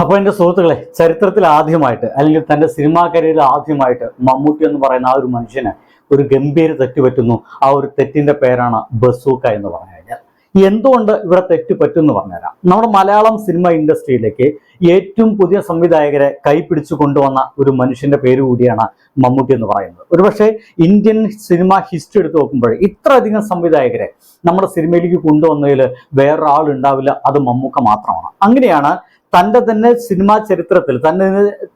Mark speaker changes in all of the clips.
Speaker 1: അപ്പൊ എന്റെ സുഹൃത്തുക്കളെ ചരിത്രത്തിൽ ആദ്യമായിട്ട് അല്ലെങ്കിൽ തന്റെ സിനിമാ കരിയറിൽ ആദ്യമായിട്ട് മമ്മൂട്ടി എന്ന് പറയുന്ന ആ ഒരു മനുഷ്യന് ഒരു ഗംഭീര തെറ്റ് പറ്റുന്നു. ആ ഒരു തെറ്റിന്റെ പേരാണ് ബസൂക്ക എന്ന് പറഞ്ഞു കഴിഞ്ഞാൽ. എന്തുകൊണ്ട് ഇവിടെ തെറ്റ് പറ്റും എന്ന് പറഞ്ഞുതരാം നമ്മുടെ മലയാളം സിനിമ ഇൻഡസ്ട്രിയിലേക്ക് ഏറ്റവും പുതിയ സംവിധായകരെ കൈപിടിച്ചു കൊണ്ടുവന്ന ഒരു മനുഷ്യന്റെ പേര് കൂടിയാണ് മമ്മൂട്ടി എന്ന് പറയുന്നത്. ഒരുപക്ഷെ ഇന്ത്യൻ സിനിമ ഹിസ്റ്ററി എടുത്ത് നോക്കുമ്പോൾ ഇത്രയധികം സംവിധായകരെ നമ്മുടെ സിനിമയിലേക്ക് കൊണ്ടുവന്നതിൽ വേറൊരാളുണ്ടാവില്ല അത് മമ്മൂക്ക മാത്രമാണ്. അങ്ങനെയാണ് തന്റെ തന്നെ സിനിമാ ചരിത്രത്തിൽ തന്നെ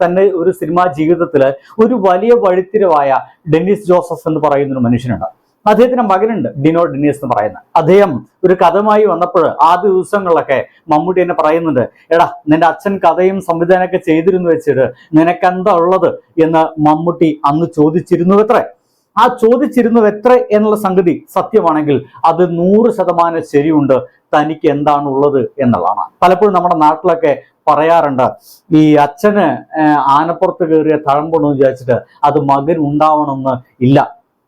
Speaker 1: തന്നെ ഒരു സിനിമാ ജീവിതത്തിൽ ഒരു വലിയ വഴിത്തിരിവായ ഡെന്നിസ് ജോസഫ് എന്ന് പറയുന്ന ഒരു മനുഷ്യനുണ്ട്. അദ്ദേഹത്തിന്റെ മകനുണ്ട് ഡിനോ ഡെന്നിസ് എന്ന് പറയുന്നത് അദ്ദേഹം ഒരു കഥമായി വന്നപ്പോൾ ആദ്യ ദിവസങ്ങളിലൊക്കെ മമ്മൂട്ടി എന്നെ പറയുന്നുണ്ട് എടാ നിന്റെ അച്ഛൻ കഥയും സംവിധാനമൊക്കെ ചെയ്തിരുന്നു വെച്ചിട്ട് നിനക്കെന്താ ഉള്ളത്? എന്ന് മമ്മൂട്ടി അന്ന് ചോദിച്ചിരുന്നു എത്ര ആ ചോദിച്ചിരുന്നത് എത്ര എന്നുള്ള സംഗതി സത്യമാണെങ്കിൽ അത് നൂറ് ശതമാനം ശരിയുണ്ട്. തനിക്ക് എന്താണ് ഉള്ളത് എന്നുള്ളതാണ്. പലപ്പോഴും നമ്മുടെ നാട്ടിലൊക്കെ പറയാറുണ്ട് ഈ അച്ഛന് ആനപ്പുറത്ത് കയറിയ തഴമ്പണെന്ന് വിചാരിച്ചിട്ട് അത് മകൻ ഉണ്ടാവണമെന്ന് ഇല്ല.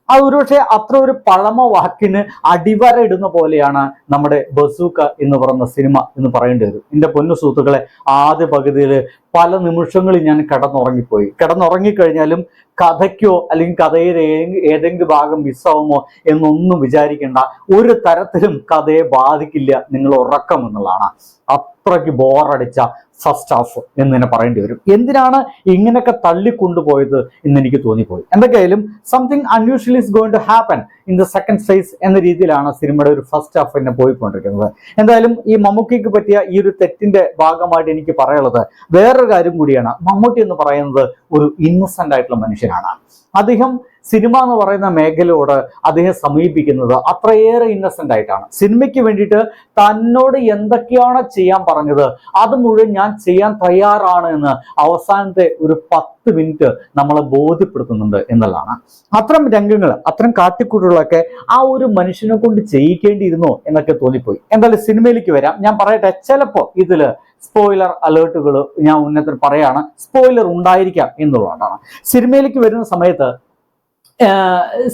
Speaker 1: അത് ഒരുപക്ഷെ അത്ര ഒരു പഴമ വാക്കിന് അടിവര ഇടുന്ന പോലെയാണ് നമ്മുടെ ബസൂക്ക എന്ന് പറയുന്ന സിനിമ എന്ന് പറയേണ്ടി വരും. എന്റെ പൊന്നു സുഹൃത്തുക്കളെ ആദ്യ പകുതിയിൽ പല നിമിഷങ്ങളിൽ ഞാൻ കിടന്നുറങ്ങിപ്പോയി. കിടന്നുറങ്ങിക്കഴിഞ്ഞാലും കഥയ്ക്കോ അല്ലെങ്കിൽ കഥയുടെ ഏതെങ്കിലും ഭാഗം മിസ്സാവുമോ എന്നൊന്നും വിചാരിക്കേണ്ട ഒരു തരത്തിലും കഥയെ ബാധിക്കില്ല നിങ്ങൾ ഉറക്കം എന്നുള്ളതാണ്. അത്രയ്ക്ക് ബോറടിച്ച ഫസ്റ്റ് ഹാഫ് എന്ന് തന്നെ പറയേണ്ടി വരും. എന്തിനാണ് ഇങ്ങനെയൊക്കെ തള്ളിക്കൊണ്ടുപോയത് എന്ന് എനിക്ക് തോന്നിപ്പോയി. എന്തൊക്കെയായാലും something unusual is going to happen in the second phase എന്ന രീതിയിലാണ് സിനിമയുടെ ഒരു ഫസ്റ്റ് ഹാഫ് തന്നെ പോയിക്കൊണ്ടിരിക്കുന്നത്. എന്തായാലും ഈ മമ്മൂക്കിക്ക് പറ്റിയ ഈ ഒരു തെറ്റിന്റെ ഭാഗമായിട്ട് എനിക്ക് പറയാനുള്ളത് വേറൊരു കാര്യം കൂടിയാണ്. മമ്മൂട്ടി എന്ന് പറയുന്നത് ഒരു ഇന്നസെന്റ് ആയിട്ടുള്ള മനുഷ്യനാണ്. അദ്ദേഹം സിനിമ എന്ന് പറയുന്ന മേഖലയോട് അദ്ദേഹം സമീപിക്കുന്നത് അത്രയേറെ ഇന്നസെന്റ് ആയിട്ടാണ്. സിനിമയ്ക്ക് വേണ്ടിയിട്ട് തന്നോട് എന്തൊക്കെയാണ് ചെയ്യാൻ പറഞ്ഞത് അത് മുഴുവൻ ഞാൻ ചെയ്യാൻ തയ്യാറാണ് എന്ന് അവസാനത്തെ ഒരു പത്ത് മിനിറ്റ് നമ്മളെ ബോധ്യപ്പെടുത്തുന്നുണ്ട് എന്നുള്ളതാണ്. അത്തരം രംഗങ്ങൾ അത്തരം കാട്ടിക്കൂട്ടുകളൊക്കെ ആ ഒരു മനുഷ്യനെ കൊണ്ട് ചെയ്യിക്കേണ്ടിയിരുന്നോ എന്നൊക്കെ തോന്നിപ്പോയി. എന്തായാലും സിനിമയിലേക്ക് വരാം. ഞാൻ പറയട്ടെ ചിലപ്പോ ഇതിൽ സ്പോയിലർ അലേർട്ടുകൾ ഞാൻ ഉന്നത്തിൽ പറയാണ്. സ്പോയിലർ ഉണ്ടായിരിക്കാം എന്നുള്ളതാണ്. സിനിമയിലേക്ക് വരുന്ന സമയത്ത്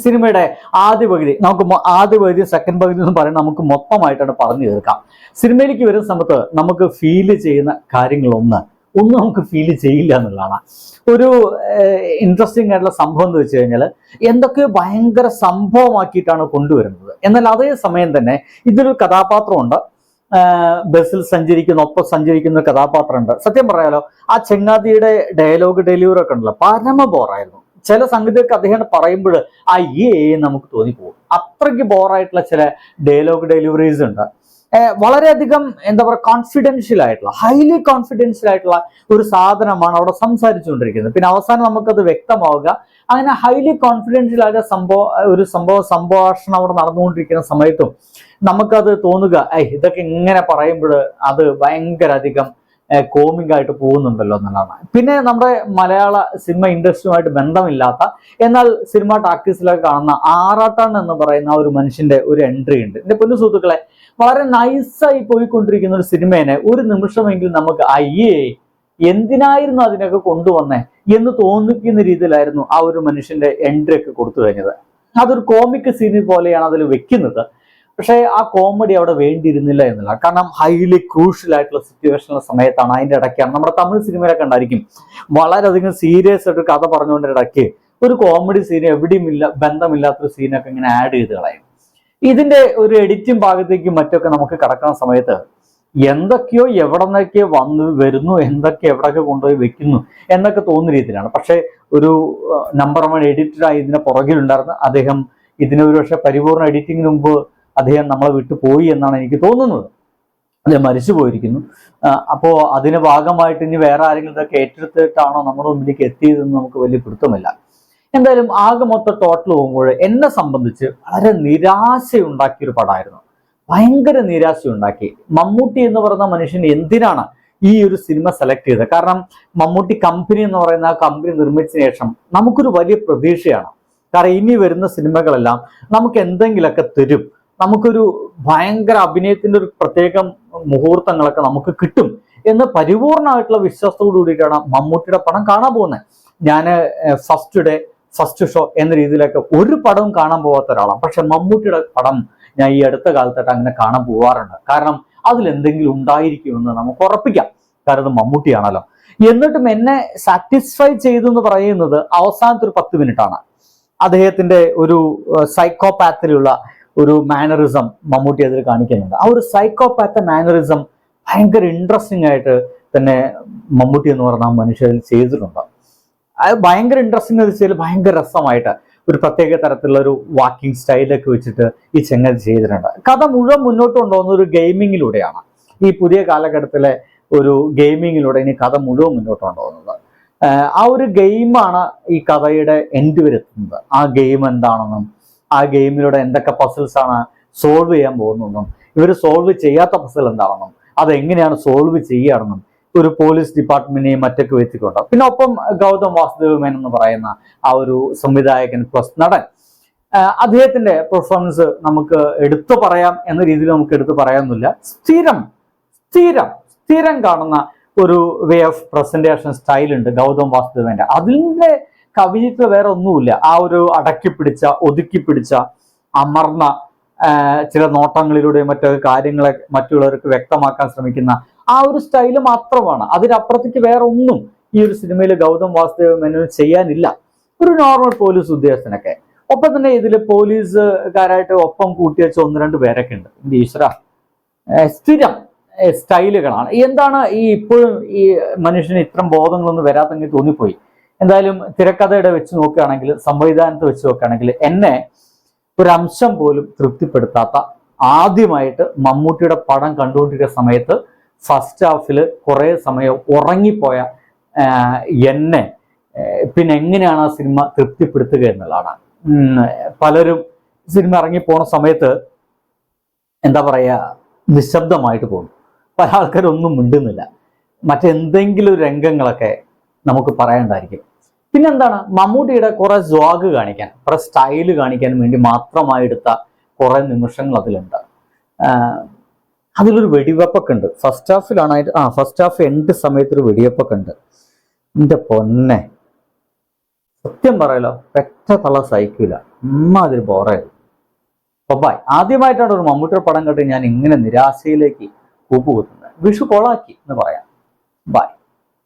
Speaker 1: സിനിമയുടെ ആദ്യ പകുതി നമുക്ക് ആദ്യ പകുതി സെക്കൻഡ് പകുതി എന്ന് പറയുന്നത് നമുക്ക് മൊത്തമായിട്ടാണ് പറഞ്ഞു തീർക്കാം. സിനിമയിലേക്ക് വരുന്ന സമയത്ത് നമുക്ക് ഫീൽ ചെയ്യുന്ന കാര്യങ്ങളൊന്ന് ഒന്നും നമുക്ക് ഫീൽ ചെയ്യില്ല എന്നുള്ളതാണ്. ഒരു ഇൻട്രസ്റ്റിംഗ് ആയിട്ടുള്ള സംഭവം എന്ന് വെച്ച് കഴിഞ്ഞാൽ എന്തൊക്കെ ഭയങ്കര സംഭവമാക്കിയിട്ടാണ് കൊണ്ടുവരുന്നത്. എന്നാൽ അതേ സമയം തന്നെ ഇതിലൊരു കഥാപാത്രമുണ്ട്. ബസ്സിൽ സഞ്ചരിക്കുന്ന ഒപ്പം സഞ്ചരിക്കുന്ന കഥാപാത്രമുണ്ട്. സത്യം പറയാലോ ആ ചെങ്ങാതിയുടെ ഡയലോഗ് ഡെലിവറി ഒക്കെ ഉണ്ടല്ലോ പരമ ബോറായിരുന്നു ചില സംഗതിയൊക്കെ അദ്ദേഹം പറയുമ്പോൾ ഈ നമുക്ക് തോന്നിപ്പോകും. അത്രയ്ക്ക് ബോറായിട്ടുള്ള ചില ഡയലോഗ് ഡെലിവറീസ് ഉണ്ട്. വളരെയധികം എന്താ പറയുക കോൺഫിഡൻഷ്യൽ ആയിട്ടുള്ള ഹൈലി കോൺഫിഡൻഷ്യൽ ആയിട്ടുള്ള ഒരു സാധനമാണ് അവിടെ സംസാരിച്ചുകൊണ്ടിരിക്കുന്നത്. പിന്നെ അവസാനം നമുക്കത് വ്യക്തമാവുക. അങ്ങനെ ഹൈലി കോൺഫിഡൻഷ്യൽ ആയ സംഭവ ഒരു സംഭവ സംഭാഷണം അവിടെ നടന്നുകൊണ്ടിരിക്കുന്ന സമയത്തും നമുക്കത് തോന്നുക ഇതൊക്കെ ഇങ്ങനെ പറയുമ്പോൾ അത് ഭയങ്കര അധികം കോമിക് ആയിട്ട് പോകുന്നുണ്ടല്ലോ എന്നുള്ളതാണ്. പിന്നെ നമ്മുടെ മലയാള സിനിമ ഇൻഡസ്ട്രിയുമായിട്ട് ബന്ധമില്ലാത്ത എന്നാൽ സിനിമ ടാക്കീസിലൊക്കെ കാണുന്ന ആറാട്ടൺ എന്ന് പറയുന്ന ഒരു മനുഷ്യന്റെ ഒരു എൻട്രി ഉണ്ട്. എന്റെ പൊന്നു സുഹൃത്തുക്കളെ വളരെ നൈസായി പോയിക്കൊണ്ടിരിക്കുന്ന ഒരു സിനിമേനെ ഒരു നിമിഷമെങ്കിലും നമുക്ക് അയ്യേ എന്തിനായിരുന്നു അതിനൊക്കെ കൊണ്ടുവന്നേ? എന്ന് തോന്നിക്കുന്ന രീതിയിലായിരുന്നു ആ ഒരു മനുഷ്യന്റെ എൻട്രി ഒക്കെ കൊടുത്തു കഴിഞ്ഞത്. അതൊരു കോമിക് സീനി പോലെയാണ് അതിൽ വെക്കുന്നത്. പക്ഷേ ആ കോമഡി അവിടെ വേണ്ടിയിരുന്നില്ല എന്നുള്ള കാരണം ഹൈലി ക്രൂഷ്യൽ ആയിട്ടുള്ള സിറ്റുവേഷനുള്ള സമയത്താണ് അതിന്റെ ഇടയ്ക്കാണ് നമ്മുടെ തമിഴ് സിനിമയിലൊക്കെ ഉണ്ടായിരിക്കും. വളരെയധികം സീരിയസ് ആയിട്ട് കഥ പറഞ്ഞുകൊണ്ട് ഇടയ്ക്ക് ഒരു കോമഡി സീൻ എവിടെയും ഇല്ല ബന്ധമില്ലാത്തൊരു സീനൊക്കെ ഇങ്ങനെ ആഡ് ചെയ്ത് കളയും. ഇതിന്റെ ഒരു എഡിറ്റിംഗ് ഭാഗത്തേക്കും മറ്റൊക്കെ നമുക്ക് കിടക്കുന്ന സമയത്ത് എന്തൊക്കെയോ എവിടെ നിന്നൊക്കെയോ വന്ന് വരുന്നു എന്തൊക്കെ എവിടെയൊക്കെ കൊണ്ടുപോയി വെക്കുന്നു എന്നൊക്കെ തോന്നുന്ന രീതിയിലാണ്. പക്ഷേ ഒരു നമ്പർ വൺ എഡിറ്ററായി ഇതിന്റെ പുറകിലുണ്ടായിരുന്നു. അദ്ദേഹം ഇതിനൊരു പക്ഷേ പരിപൂർണ എഡിറ്റിങ്ങിന് മുമ്പ് അദ്ദേഹം നമ്മളെ വിട്ടു പോയി എന്നാണ് എനിക്ക് തോന്നുന്നത്. അദ്ദേഹം മരിച്ചു പോയിരിക്കുന്നു. അപ്പോൾ അതിന് ഭാഗമായിട്ട് ഇനി വേറെ ആരെങ്കിലും ഇതൊക്കെ ഏറ്റെടുത്തിട്ടാണോ നമ്മുടെ മുമ്പിലേക്ക് എത്തിയതെന്ന് നമുക്ക് വലിയ പിടുത്തമില്ല. എന്തായാലും ആകെ മൊത്തം ടോട്ടൽ പോകുമ്പോൾ എന്നെ സംബന്ധിച്ച് വളരെ നിരാശയുണ്ടാക്കിയൊരു പടമായിരുന്നു ഭയങ്കര നിരാശയുണ്ടാക്കി. മമ്മൂട്ടി എന്ന് പറയുന്ന മനുഷ്യൻ എന്തിനാണ് ഈ ഒരു സിനിമ സെലക്ട് ചെയ്തത്? കാരണം മമ്മൂട്ടി കമ്പനി എന്ന് പറയുന്ന ആ കമ്പനി നിർമ്മിച്ച ശേഷം നമുക്കൊരു വലിയ പ്രതീക്ഷയാണ്. കാരണം ഇനി വരുന്ന സിനിമകളെല്ലാം നമുക്ക് എന്തെങ്കിലുമൊക്കെ തരും. നമുക്കൊരു ഭയങ്കര അഭിനയത്തിന്റെ ഒരു പ്രത്യേകം മുഹൂർത്തങ്ങളൊക്കെ നമുക്ക് കിട്ടും എന്ന് പരിപൂർണമായിട്ടുള്ള വിശ്വാസത്തോടു കൂടിയിട്ടാണ് മമ്മൂട്ടിയുടെ പടം കാണാൻ പോകുന്നത് ഞാൻ ഫസ്റ്റ് ഡേ ഫസ്റ്റ് ഷോ എന്ന രീതിയിലൊക്കെ ഒരു പടവും കാണാൻ പോകാത്ത ഒരാളാണ്. പക്ഷെ മമ്മൂട്ടിയുടെ പടം ഞാൻ ഈ അടുത്ത കാലത്തായിട്ട് അങ്ങനെ കാണാൻ പോവാറുണ്ട്. കാരണം അതിലെന്തെങ്കിലും ഉണ്ടായിരിക്കുമെന്ന് നമുക്ക് ഉറപ്പിക്കാം. കാരണം അത് മമ്മൂട്ടിയാണല്ലോ. എന്നിട്ടും എന്നെ സാറ്റിസ്ഫൈ ചെയ്തു എന്ന് പറയുന്നത് അവസാനത്തെ ഒരു പത്ത് മിനിറ്റ് ആണ്. അദ്ദേഹത്തിന്റെ ഒരു സൈക്കോപാത്തിലുള്ള ഒരു മാനറിസം മമ്മൂട്ടി അതിൽ കാണിക്കുന്നുണ്ട്. ആ ഒരു സൈക്കോപാത്ത മാനറിസം ഭയങ്കര ഇൻട്രസ്റ്റിംഗ് ആയിട്ട് തന്നെ മമ്മൂട്ടി എന്ന് പറഞ്ഞ മനുഷ്യരിൽ ചെയ്തിട്ടുണ്ട്. അത് ഭയങ്കര ഇൻട്രസ്റ്റിംഗ് എന്ന് വെച്ചാൽ ഭയങ്കര രസമായിട്ട് ഒരു പ്രത്യേക തരത്തിലുള്ള ഒരു വാക്കിംഗ് സ്റ്റൈലൊക്കെ വെച്ചിട്ട് ഈ ചെങ്ങൽ ചെയ്തിട്ടുണ്ട്. കഥ മുഴുവൻ മുന്നോട്ട് കൊണ്ടുപോകുന്ന ഒരു ഗെയിമിങ്ങിലൂടെയാണ് ഈ പുതിയ കാലഘട്ടത്തിലെ ഒരു ഗെയിമിങ്ങിലൂടെ ഇനി കഥ മുഴുവൻ മുന്നോട്ട് കൊണ്ടുപോകുന്നത്. ആ ഒരു ഗെയിമാണ് ഈ കഥയുടെ എൻഡ് വരെ എത്തുന്നത്. ആ ഗെയിം എന്താണെന്നും ആ ഗെയിമിലൂടെ എന്തൊക്കെ പസിൽസ് ആണ് സോൾവ് ചെയ്യാൻ പോകുന്നതെന്നും ഇവർ സോൾവ് ചെയ്യാത്ത പസിൽ എന്താണെന്നും അതെങ്ങനെയാണ് സോൾവ് ചെയ്യുകയാണെന്നും ഒരു പോലീസ് ഡിപ്പാർട്ട്മെന്റിനെയും മറ്റൊക്കെ വെച്ചിട്ടുണ്ട്. പിന്നെ ഒപ്പം ഗൗതം വാസുദേവ് മേനൻ എന്ന് പറയുന്ന ആ ഒരു സംവിധായകൻ പ്ലസ് നടൻ. അദ്ദേഹത്തിന്റെ പെർഫോമൻസ് നമുക്ക് എടുത്തു പറയാം എന്ന രീതിയിൽ നമുക്ക് എടുത്തു പറയാമെന്നില്ല സ്ഥിരം സ്ഥിരം സ്ഥിരം കാണുന്ന ഒരു വേ ഓഫ് പ്രസന്റേഷൻ സ്റ്റൈലുണ്ട് ഗൗതം വാസുദേവന്റെ. അതിന്റെ കവിത്വം വേറെ ഒന്നുമില്ല. ആ ഒരു അടക്കി പിടിച്ച ഒതുക്കി പിടിച്ച അമർന്ന ചില നോട്ടങ്ങളിലൂടെ മറ്റൊക്കെ കാര്യങ്ങളെ മറ്റുള്ളവർക്ക് വ്യക്തമാക്കാൻ ശ്രമിക്കുന്ന ആ ഒരു സ്റ്റൈൽ മാത്രമാണ്. അതിനപ്പുറത്തേക്ക് വേറെ ഒന്നും ഈ ഒരു സിനിമയിൽ ഗൗതം വാസുദേവ മേനോൻ ചെയ്യാനില്ല. ഒരു നോർമൽ പോലീസ് ഉദ്യോഗസ്ഥനൊക്കെ. ഒപ്പം തന്നെ ഇതിൽ പോലീസുകാരായിട്ട് ഒപ്പം കൂട്ടിവെച്ച ഒന്ന് രണ്ട് പേരൊക്കെ ഉണ്ട്. ഈശ്വര. സ്ഥിരം സ്റ്റൈലുകളാണ്. എന്താണ് ഈ ഇപ്പോഴും ഈ മനുഷ്യന് ഇത്തരം ബോധങ്ങളൊന്നും വരാത്തെങ്കിൽ തോന്നിപ്പോയി? എന്തായാലും തിരക്കഥയുടെ വെച്ച് നോക്കുകയാണെങ്കിൽ സംവിധാനത്തെ വെച്ച് നോക്കുകയാണെങ്കിൽ എന്നെ ഒരംശം പോലും തൃപ്തിപ്പെടുത്താത്ത ആദ്യമായിട്ട് മമ്മൂട്ടിയുടെ പടം കണ്ടുകൊണ്ടിരിക്കുന്ന സമയത്ത് ഫസ്റ്റ് ഹാഫിൽ കുറേ സമയം ഉറങ്ങിപ്പോയ എന്നെ പിന്നെ എങ്ങനെയാണ് ആ സിനിമ തൃപ്തിപ്പെടുത്തുക എന്നുള്ളതാണ്. പലരും സിനിമ ഇറങ്ങിപ്പോണ സമയത്ത് എന്താ പറയുക നിശബ്ദമായിട്ട് പോകും പല ആൾക്കാരൊന്നും മിണ്ടുന്നില്ല. മറ്റെന്തെങ്കിലും രംഗങ്ങളൊക്കെ നമുക്ക് പറയണ്ടായിരിക്കും പിന്നെന്താണ്? മമ്മൂട്ടിയുടെ കുറെ സ്വാഗ് കാണിക്കാൻ കുറെ സ്റ്റൈൽ കാണിക്കാൻ വേണ്ടി മാത്രമായി എടുത്ത കുറെ നിമിഷങ്ങൾ അതിലുണ്ട്. അതിലൊരു വെടിവെപ്പൊക്കെ ഉണ്ട് ഫസ്റ്റ് ഹാഫിലാണ് ആ ഫസ്റ്റ് ഹാഫ് എൻഡ് സമയത്ത് ഒരു വെടിവെപ്പൊക്കെ ഉണ്ട് എന്റെ പൊന്നെ. സത്യം പറയലോ പെറ്റ തള സഹിക്കില്ല അമ്മാതിരി ബോറായി. അപ്പൊ ബൈ ആദ്യമായിട്ടാണ് ഒരു മമ്മൂട്ടിയുടെ പടം കണ്ട് ഞാൻ ഇങ്ങനെ നിരാശയിലേക്ക് കൂപ്പുകുത്തുന്നത്. വിഷു കൊളാക്കി എന്ന് പറയാം. ബൈ